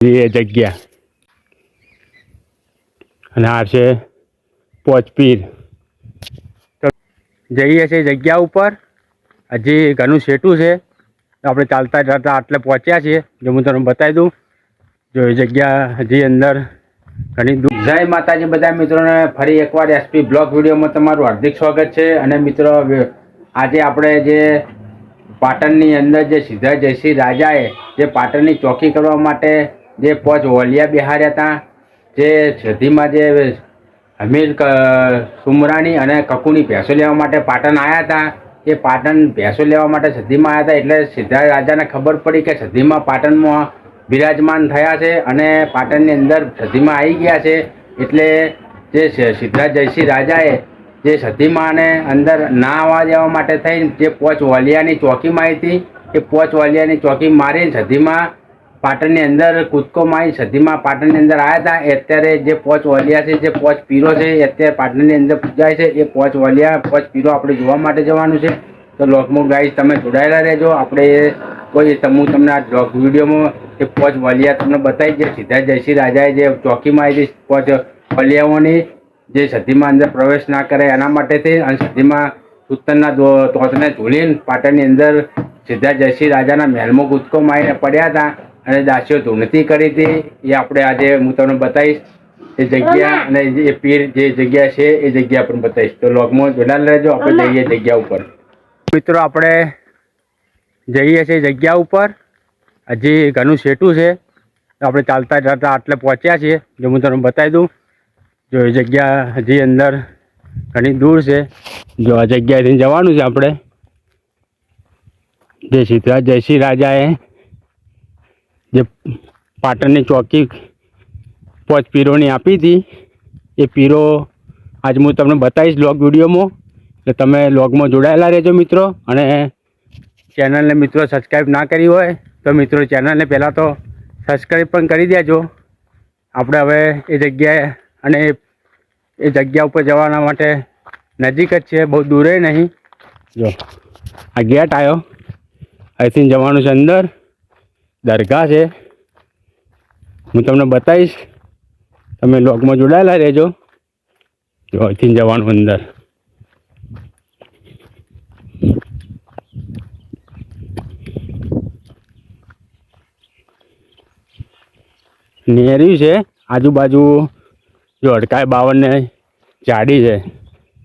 એ જગ્યા. અને આ છે પોચપીર જઈએ છીએ જગ્યા ઉપર. હજી ઘણું સેટું છે. આપણે ચાલતા ચાલતા આટલે પહોંચ્યા છીએ. જો હું તમને બતાવી દઉં. જો એ જગ્યા હજી અંદર ઘણી દૂર. જય માતાજી બધા મિત્રોને ફરી એકવાર એસપી બ્લોગ વિડીયોમાં તમારું હાર્દિક સ્વાગત છે. અને મિત્રો આજે આપણે જે પાટણની અંદર જે સીધા જયસિંહ રાજાએ જે પાટણની ચોકી કરવા માટે જે પોચ વલિયા બિહાર્યા હતા, જે સધીમાં જે હમીર સુમરાણી અને કકુની ભેંસો લેવા માટે પાટણ આવ્યા હતા, એ પાટણ ભેંસો લેવા માટે સધીમાં આવ્યા હતા, એટલે સિદ્ધરાજ રાજાને ખબર પડી કે સધીમાં પાટણમાં બિરાજમાન થયા છે અને પાટણની અંદર સધીમાં આવી ગયા છે, એટલે જે સિદ્ધરાજ જયસિંહ રાજાએ જે સધીમાને અંદર ના આવવા દેવા માટે થઈને જે પોચ વાલિયાની ચોકી મારી હતી, એ પોચ વાલિયાની ચોકી મારીને સધીમાં પાટણની અંદર કૂદકો મારી સધીમાં પાટણની અંદર આવ્યા હતા. અત્યારે જે પોચ વલિયા છે, જે પોચ પીરો છે અત્યારે પાટણની અંદર પૂજાય છે. એ પોચ વલિયા, પોચ પીરો આપણે જોવા માટે જવાનું છે. તો લોકમો ગાઈઝ, તમે જોડાયેલા રહેજો. આપણે કોઈ હું તમને આ લોક વિડીયોમાં એ પોચ વલિયા તમને બતાવી જે સીધા જયસિંહ રાજાએ જે ચોકીમાં આવી પોચ વલિયાઓની, જે સધીમાં અંદર પ્રવેશ ના કરે એના માટે થઈ અને સધીમાં ઉત્તરના તોતને ઝૂલીને પાટણની અંદર સીધા જયસિંહ રાજાના મહેલમાં કૂદકો મારીને પડ્યા હતા. અને દાસીઓ ધૂણતી કરી હતી. એ આપણે આજે હું તમને બતાવીશ. એ જગ્યા અને એ પીર જે જગ્યા છે એ જગ્યા પણ બતાવીશ. તો લોગમાં જોડાયેલા રહેજો. આપણે જઈએ જગ્યા ઉપર. મિત્રો આપણે જઈએ છીએ જગ્યા ઉપર. હજી ઘણું સેટું છે. આપણે ચાલતા ચાલતા આટલે પહોંચ્યા છીએ. જો હું તમને બતાવી દઉં. જો એ જગ્યા હજી અંદર ઘણી દૂર છે. જો આ જગ્યાએથી જવાનું છે આપણે. જય શ્રી જય શ્રી રાજાએ જે પાટણની ચોકી પોચ પીરોની આપી હતી. એ પીરો આજ હું તમને બતાવીશ લોગ વિડીયોમાં. એટલે તમે લોગમાં જોડાયેલા રહેજો મિત્રો. અને ચેનલને મિત્રો સબસ્ક્રાઈબ ના કરી હોય તો મિત્રો ચેનલને પહેલાં તો સબસ્ક્રાઈબ પણ કરી દેજો. આપણે હવે એ જગ્યાએ અને એ જગ્યા ઉપર જવાના માટે નજીક જ છે બહુ દૂરે નહીં. જો. આ ગેટ આવ્યો. અહીંથી જવાનું છે અંદર. દરગાહ છે. હું તમને બતાવીશ. તમે લોગમાં જોડાયેલા રહેજો. જો અહીંથી જવાનું અંદર. નેર્યું છે. આજુબાજુ જો અડકાય બાવનને ઝાડી છે.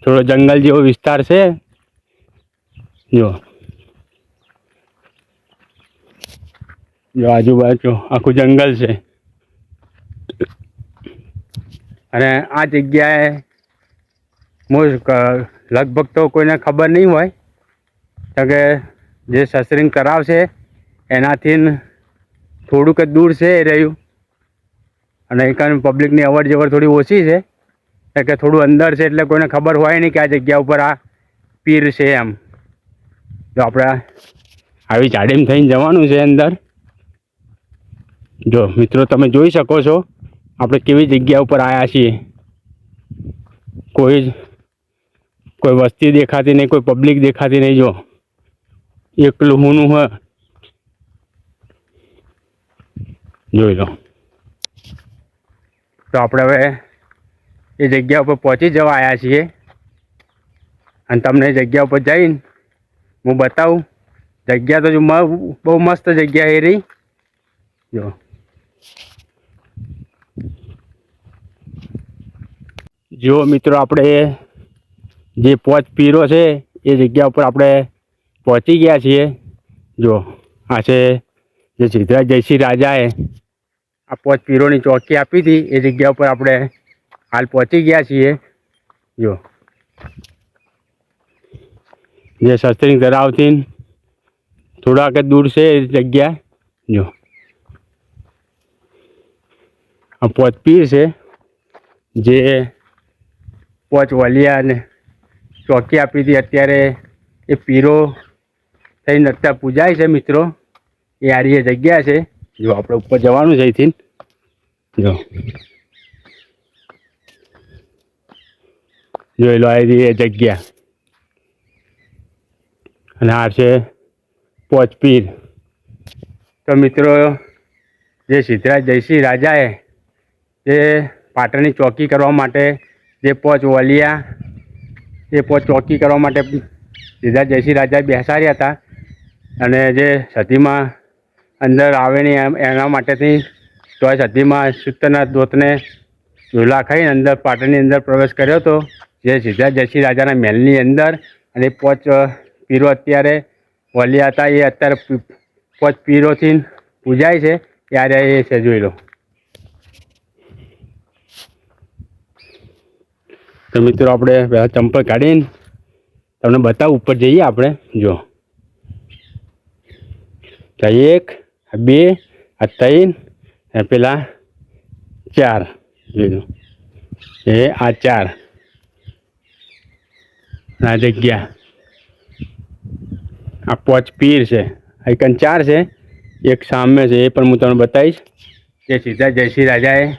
થોડો જંગલ જેવો વિસ્તાર છે. જો જો આજુબાજુ આખું જંગલ છે. અને આ જગ્યાએ મોસ્ટ લગભગ તો કોઈને ખબર નહીં હોય તો કે જે સસરિંગ છે, એનાથી થોડુંક જ દૂર છે એ રહ્યું. અને એકાને પબ્લિકની અવર જવર થોડી ઓછી છે એટલે કે થોડું અંદર છે એટલે કોઈને ખબર હોય નહીં કે આ જગ્યા ઉપર આ પીર છે એમ. તો આપણે આવી જાડીમ થઈને જવાનું છે અંદર. જો, મિત્રો, તમે જોઈ શકો છો, આપણે કેવી જગ્યા ઉપર આવ્યા છીએ. કોઈ કોઈ વસ્તી દેખાતી નહીં, કોઈ પબ્લિક દેખાતી નહીં, જો. એકલું હુંનું હોય જોઈ લો. તો આપણે હવે એ જગ્યા ઉપર પહોંચી જવા આવ્યા છીએ. અને તમને જગ્યા ઉપર જઈને હું બતાવું. જગ્યા તો જો બહુ મસ્ત જગ્યા એ રહી. જો. જો મિત્રો આપણે જે પોચ પીરો છે, એ જગ્યા ઉપર આપણે પહોંચી ગયા છીએ. જો, આ છે જે સિદ્ધરાજ જયસિંહ રાજાએ આ પોચ પીરોની ચોકી આપી હતી, એ જગ્યા ઉપર આપણે હાલ પહોંચી ગયા છીએ. જો. જે શસ્ત્રી ધરાવતી થોડાક જ દૂર છે એ જગ્યા. જો. આ પોચ પીર છે, જે પોચ વલિયાને ચોકી આપી હતી. અત્યારે એ પીરો થઈને અત્યારે પૂજાય છે મિત્રો. એ આર્ય જગ્યા છે. જો આપણે ઉપર જવાનું છે અહીંથી. જો. જોઈ લો આવી એ જગ્યા. અને આ છે પોચપીર તો મિત્રો, જે સિદ્ધરાજ જયસિંહ રાજાએ જે પાટણની ચોકી કરવા માટે જે પોચ વલિયા એ પોચ ચોકી કરવા માટે સીધા જયસિંહ રાજાએ બેસાડ્યા હતા. અને જે સતીમાં અંદર આવે એમ, એના માટેથી તોય સતીમાં સૂત્રના દોતને ઝૂલા ખાઈને અંદર પાટણની અંદર પ્રવેશ કર્યો હતો. જે સીધા જયસિંહ રાજાના મહેલની અંદર અને પોચ પીરો અત્યારે વલિયા હતા. એ અત્યારે પોચ પીરોથી પૂજાય છે. ત્યારે એ છે જોઈ લો. તો મિત્રો આપણે પહેલાં ચંપલ કાઢીને તમને બતાવું, ઉપર જઈએ આપણે, જો. એક બે, આ ત્રણ, અને પેલા ચાર જોઈ એ આ ચાર. આ જગ્યા. આ પોચ પીર છે. આઈકન ચાર છે. એક સામે છે, એ પણ હું તમને બતાવીશ. કે સીધા જયશ્રી રાજાએ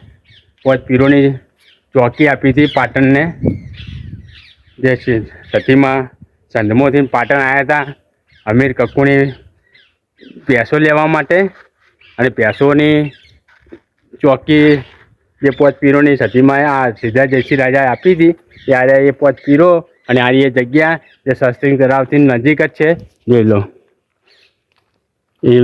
પોચ પીરોની ચોકી આપી હતી પાટણને. જે સતીમાં. સંધમોથી પાટણ આવ્યા હતા. અમીર કક્કુની ભેંસો લેવા માટે અને પેસોની ચોકી જે પોચ પીરોની સતીમાં આ સીધા જયસિંહ રાજાએ આપી હતી. ત્યારે એ પોચ પીરો અને આ એ જગ્યા જે શસ્ત્રી તળાવથી નજીક જ છે. જોઈ લો. એ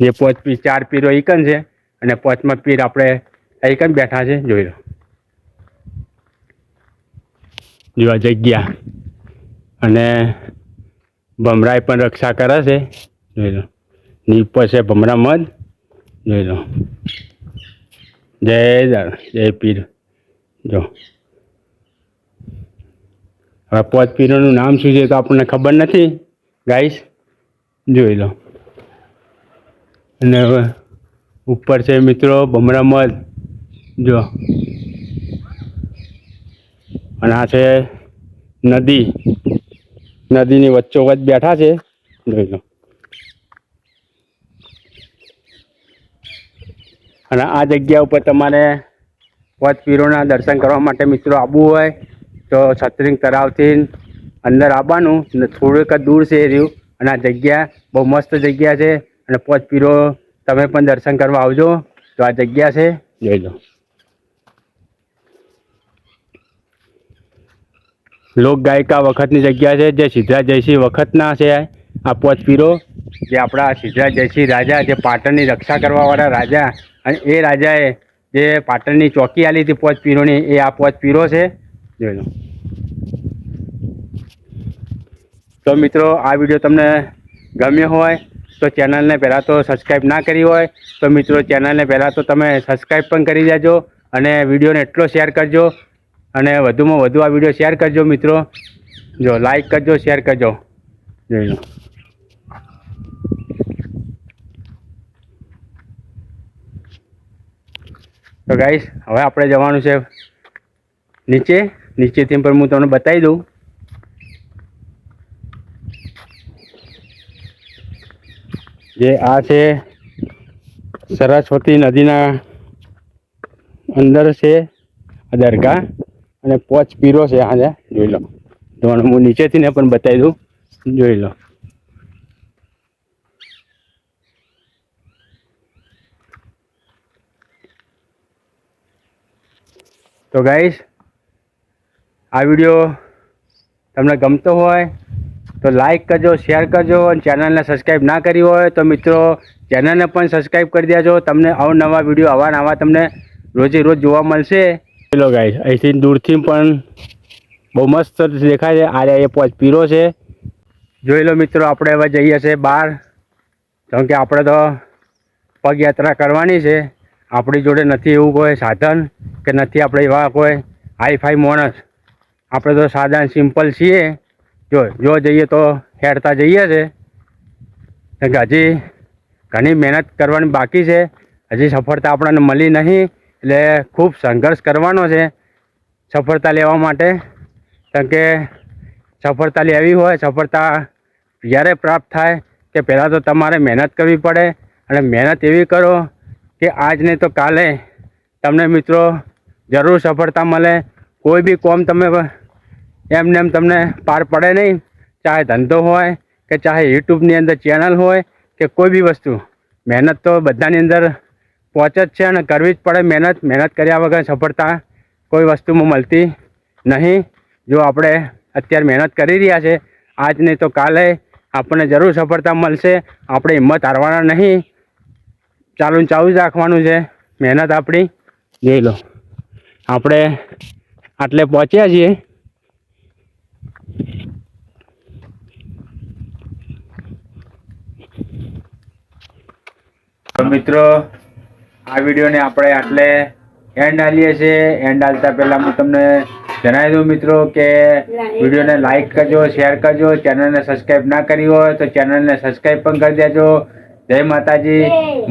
જે પોચ પીર ચાર પીરો એકન છે અને પોચમાં પીર આપણે એકન બેઠા છે. જોઈ લો. જો આ જગ્યા. અને ભમરાએ પણ રક્ષા કરે છે. જોઈ લો. ની છે ભમરા મધ. જોઈ લો. જય જય પીર. જો. હવે પોત પીરોનું નામ શું છે તો આપણને ખબર નથી, ગાઈસ. જોઈ લો. અને હવે ઉપર છે મિત્રો ભમરા મધ. જો. અને આ છે નદી. નદીની વચ્ચોવચ બેઠા છે. જોઈ લો. અને આ જગ્યા ઉપર તમારે પોચ પીરોના દર્શન કરવા માટે મિત્રો આવવું હોય, તો છત્રીંગ તળાવથી અંદર આવવાનું ને થોડુંક દૂર છે રહ્યું. અને આ જગ્યા બહુ મસ્ત જગ્યા છે. અને પોચ પીરો તમે પણ દર્શન કરવા આવજો. તો આ જગ્યા છે. જોઈ લો. લોક ગાયિકા વખતની જગ્યા છે, જે સિદ્ધરાજ જયસિંહ વખતના છે. આ પોચ પીરો, જે આપણા સિદ્ધરાજ જયસિંહ રાજા જે પાટણની રક્ષા કરવાવાળા રાજા અને એ રાજાએ જે પાટણની ચોકી આલી હતી પોચ પીરોની, એ આ પોચ પીરો છે. જોઈ તો મિત્રો, આ વીડિયો તમને ગમ્યો હોય, તો ચેનલને પહેલાં તો સબસ્ક્રાઈબ ના કરી હોય, તો મિત્રો, ચેનલને પહેલાં તો તમે સબસ્ક્રાઈબ પણ કરી દેજો અને વિડીયોને એટલો શેર કરજો. અને વધુમાં વધુ આ વીડિયો શેર કરજો મિત્રો. જો લાઈક કરજો શેર કરજો. જોઈ લો. તો ગાઈશ હવે આપણે જવાનું છે નીચે. નીચેથી પણ હું તમને બતાવી દઉં. જે આ છે સરસ્વતી નદીના અંદર છે દરગાહ. અને પોચ પીરો છે આજે. જોઈ લો. તો હું નીચેથી ને પણ બતાવી દઉં. જોઈ લો. તો ગાઈસ, આ વીડિયો તમને ગમતો હોય તો લાઈક કરજો, શેર કરજો અને ચેનલને સબસ્ક્રાઈબ ના કરી હોય તો મિત્રો ચેનલને પણ સબસ્ક્રાઈબ કરી દેજો. તમને અવનવા વીડિયો આવા નવા તમને રોજે રોજ જોવા મળશે. ચલો ગાઈસ અહીંથી દૂરથી પણ બહુ મસ્ત દેખાય છે. આ એ પોચ પીરો છે. જોઈ લો મિત્રો, આપણે હવે જઈએ છીએ બહાર. કેમ કે આપણે તો પગયાત્રા કરવાની છે. આપણી જોડે નથી એવું કોઈ સાધન કે નથી આપણે એવા કોઈ હાઈ ફાઈ માણસ. આપણે તો સાદા સિમ્પલ છીએ. જો જો જઈએ તો હેડતા જઈએ છે. કેમ કે હજી ઘણી મહેનત કરવાની બાકી છે. હજી સફળતા આપણને મળી નહીં. એટલે ખૂબ સંઘર્ષ કરવાનો છે સફળતા લેવા માટે. કારણ કે સફળતા લેવી હોય, સફળતા જ્યારે પ્રાપ્ત થાય કે પહેલાં તો તમારે મહેનત કરવી પડે અને મહેનત એવી કરો કે આજ નહીં તો કાલે તમને મિત્રો જરૂર સફળતા મળે. કોઈ બી કોમ તમે એમને એમ તમને પાર પડે નહીં. ચાહે ધંધો હોય કે ચાહે યુટ્યુબની અંદર ચેનલ હોય કે કોઈ બી વસ્તુ. મહેનત તો બધાની અંદર પહોંચ જ છે અને કરવી જ પડે. મહેનત મહેનત કર્યા વગર સફળતા કોઈ વસ્તુમાં મળતી નહીં. જો આપણે અત્યારે મહેનત કરી રહ્યા છે, આજ નહીં તો કાલે આપણને જરૂર સફળતા મળશે. આપણે હિંમત હારવાના નહીં. ચાલુ ચાલુ જ રાખવાનું છે. મહેનત આપણી. જોઈ લો. આપણે આટલે પહોંચ્યા છીએ. મિત્રો આ વિડીયોને આપણે આટલે એન્ડ આલીએ છીએ. એન્ડ આલતા પહેલાં હું તમને જણાવી દઉં મિત્રો કે વિડીયોને લાઇક કરજો શેર કરજો ચેનલને સબસ્ક્રાઈબ ના કરી હોય તો ચેનલને સબસ્ક્રાઈબ પણ કરી દેજો. જય માતાજી.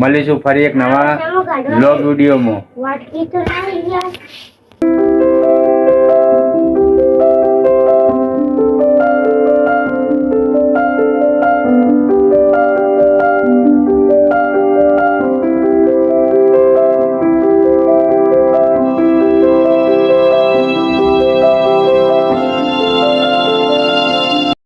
મળીશું ફરી એક નવા બ્લોગ વિડીયોમાં.